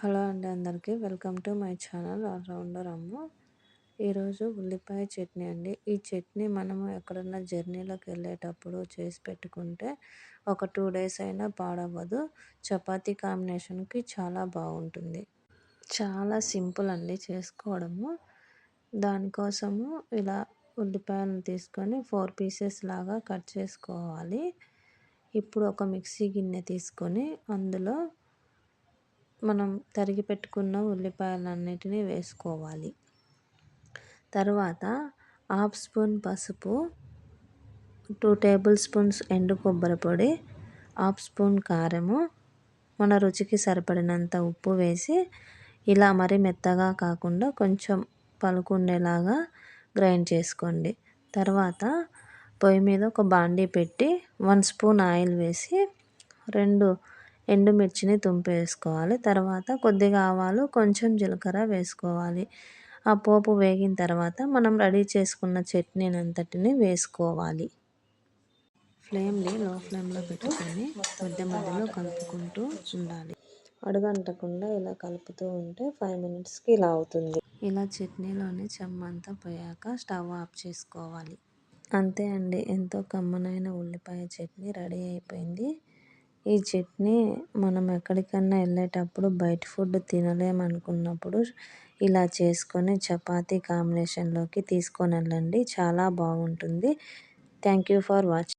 Hello అండి అందరికీ. Welcome to my channel allrounder అమ్మ. ఈరోజు ఉల్లిపాయ చట్నీ అండి. ఈ చట్నీ మనము ఎక్కడన్నా జర్నీలోకి వెళ్ళేటప్పుడు చేసి పెట్టుకుంటే ఒక టూ డేస్ అయినా పాడవ్వదు. చపాతీ కాంబినేషన్కి చాలా బాగుంటుంది. చాలా సింపుల్ అండి చేసుకోవడము. దానికోసము ఇలా ఉల్లిపాయలను తీసుకొని ఫోర్ పీసెస్ లాగా కట్ చేసుకోవాలి. ఇప్పుడు ఒక మిక్సీ గిన్నె తీసుకొని అందులో మనం తరిగి పెట్టుకున్న ఉల్లిపాయలన్నిటినీ వేసుకోవాలి. తర్వాత హాఫ్ స్పూన్ పసుపు టూ టేబుల్ స్పూన్స్ ఎండు కొబ్బరి పొడి హాఫ్ స్పూన్ కారము మన రుచికి సరిపడినంత ఉప్పు వేసి ఇలా మరి మెత్తగా కాకుండా కొంచెం పలుకుండేలాగా గ్రైండ్ చేసుకోండి. తర్వాత పొయ్యి మీద ఒక బాండీ పెట్టి వన్ స్పూన్ ఆయిల్ వేసి రెండు ఎండుమిర్చిని తుంపేసుకోవాలి. తర్వాత కొద్దిగా ఆవాలు కొంచెం జీలకర్ర వేసుకోవాలి. ఆ పోపు వేగిన తర్వాత మనం రెడీ చేసుకున్న చట్నీని అంతటిని వేసుకోవాలి. ఫ్లేమ్ని లో ఫ్లేమ్లో పెట్టుకొని మధ్య మధ్యలో కలుపుకుంటూ ఉండాలి. అడుగంటకుండా ఇలా కలుపుతూ ఉంటే ఫైవ్ మినిట్స్కి ఇలా అవుతుంది. ఇలా చట్నీలోని చెమ్మంతా పోయాక స్టవ్ ఆఫ్ చేసుకోవాలి. అంతే అండి. ఎంతో కమ్మనైన ఉల్లిపాయ చట్నీ రెడీ అయిపోయింది. ఈ చట్నీ మనం ఎక్కడికన్నా వెళ్ళేటప్పుడు బయట ఫుడ్ తినలేమనుకున్నప్పుడు ఇలా చేసుకొని చపాతీ కాంబినేషన్లోకి తీసుకొని వెళ్ళండి. చాలా బాగుంటుంది. Thank you for watching